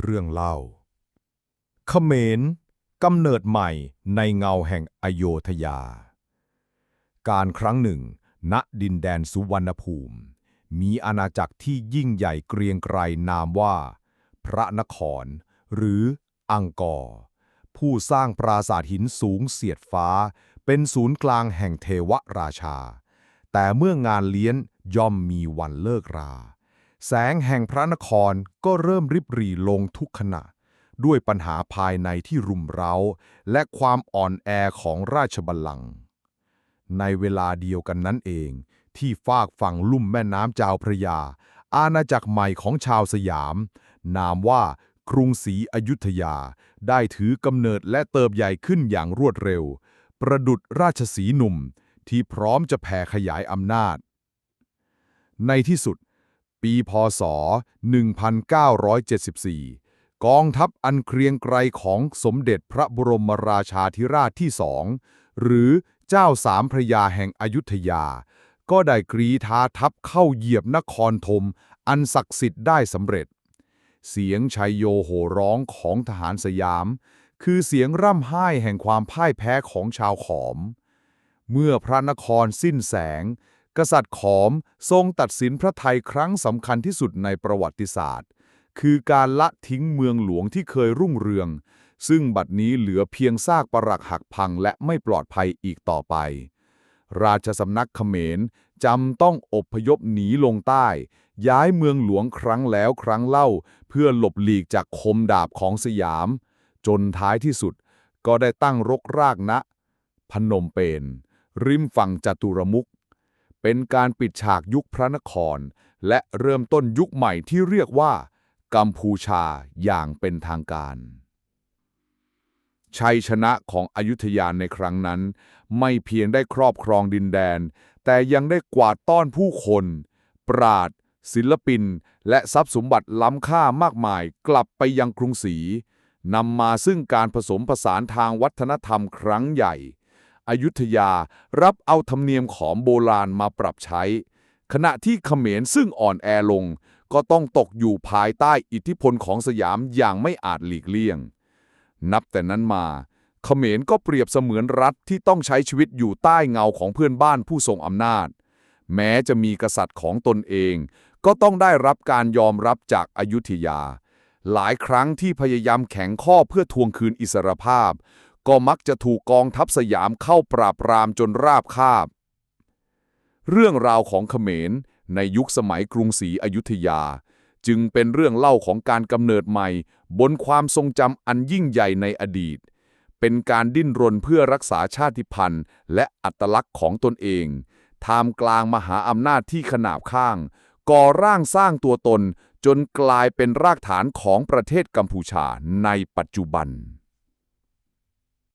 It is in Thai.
เรื่องเล่าเขมรกำเนิดใหม่ในเงาแห่งอโยธยา การครั้งหนึ่ง ณดินแดนสุวรรณภูมิ มีอาณาจักรที่ยิ่งใหญ่เกรียงไกรนามว่า พระนคร หรืออังกอร์ผู้สร้างปราสาทหินสูงเสียดฟ้า เป็นศูนย์กลางแห่งเทวราชา แต่เมื่องานเลี้ยนย่อมมีวันเลิกรา แสงแห่งพระนครก็เริ่มริบหรี่ลงทุกขณะ ด้วยปัญหาภายในที่รุมเร้า และความอ่อนแอของราชบัลลังก์ในเวลาเดียวกันนั้นเอง ที่ฟากฝั่งลุ่มแม่น้ำเจ้าพระยา อาณาจักรใหม่ของชาวสยาม นามว่ากรุงศรีอยุธยา ได้ถือกำเนิดและเติบใหญ่ขึ้นอย่างรวดเร็ว ประดุดราชสีหนุ่มที่พร้อมจะแผ่ขยายอำนาจ ในที่สุด ปีพศ 1974 กองทัพอันเกรียงไกรของสมเด็จพระบรมราชาธิราชที่สอง หรือเจ้าสามพระยาแห่งอยุธยา ก็ได้กรีธาทัพเข้าเหยียบนครธมอันศักดิ์สิทธิ์ได้สำเร็จ เสียงชัยโยโห่ร้องของทหารสยาม คือเสียงร่ำไห้แห่งความพ่ายแพ้ของชาวขอม เมื่อพระนครสิ้นแสง กษัตริย์ขอมทรงตัดสินพระไทยครั้งสำคัญที่สุดในประวัติศาสตร์ คือการละทิ้งเมืองหลวงที่เคยรุ่งเรือง ซึ่งบัดนี้เหลือเพียงซากปรักหักพังและไม่ปลอดภัยอีกต่อไป ราชสำนักเขมรจำต้องอบพยพหนีลงใต้ ย้ายเมืองหลวงครั้งแล้วครั้งเล่า เพื่อหลบหลีกจากคมดาบของสยาม จนท้ายที่สุดก็ได้ตั้งรกรากณพนมเปญริมฝั่งจัตุรมุข เป็นการปิดฉากยุคพระนคร และเริ่มต้นยุคใหม่ที่เรียกว่า กัมพูชาอย่างเป็นทางการ ชัยชนะของอยุธยาในครั้งนั้น ไม่เพียงได้ครอบครองดินแดน แต่ยังได้กวาดต้อนผู้คน ปราดศิลปิน และทรัพย์สมบัติล้ำค่ามากมายกลับไปยังกรุงศรีนำมาซึ่งการผสมผสานทางวัฒนธรรมครั้งใหญ่ อยุธยา รับเอาธรรมเนียมของโบราณมาปรับใช้ ขณะที่เขมรซึ่งอ่อนแอลง ก็ต้องตกอยู่ภายใต้อิทธิพลของสยามอย่างไม่อาจหลีกเลี่ยง นับแต่นั้นมาเขมรก็เปรียบเสมือนรัฐที่ต้องใช้ชีวิตอยู่ใต้เงาของเพื่อนบ้านผู้ทรงอำนาจ แม้จะมีกษัตริย์ของตนเอง ก็ต้องได้รับการยอมรับจากอายุธยา หลายครั้งที่พยายามแข็งข้อเพื่อทวงคืนอิสรภาพ ก็มักจะถูกกองทัพสยามเข้าปราบปรามจนราบคาบ เรื่องราวของเขมรในยุคสมัยกรุงศรีอยุธยา จึงเป็นเรื่องเล่าของการกำเนิดใหม่ บนความทรงจำอันยิ่งใหญ่ในอดีต เป็นการดิ้นรนเพื่อรักษาชาติพันธุ์ และอัตลักษณ์ของตนเองท่ามกลางมหาอำนาจที่ขนาบข้าง ก่อร่างสร้างตัวตนจนกลายเป็นรากฐานของประเทศกัมพูชาในปัจจุบัน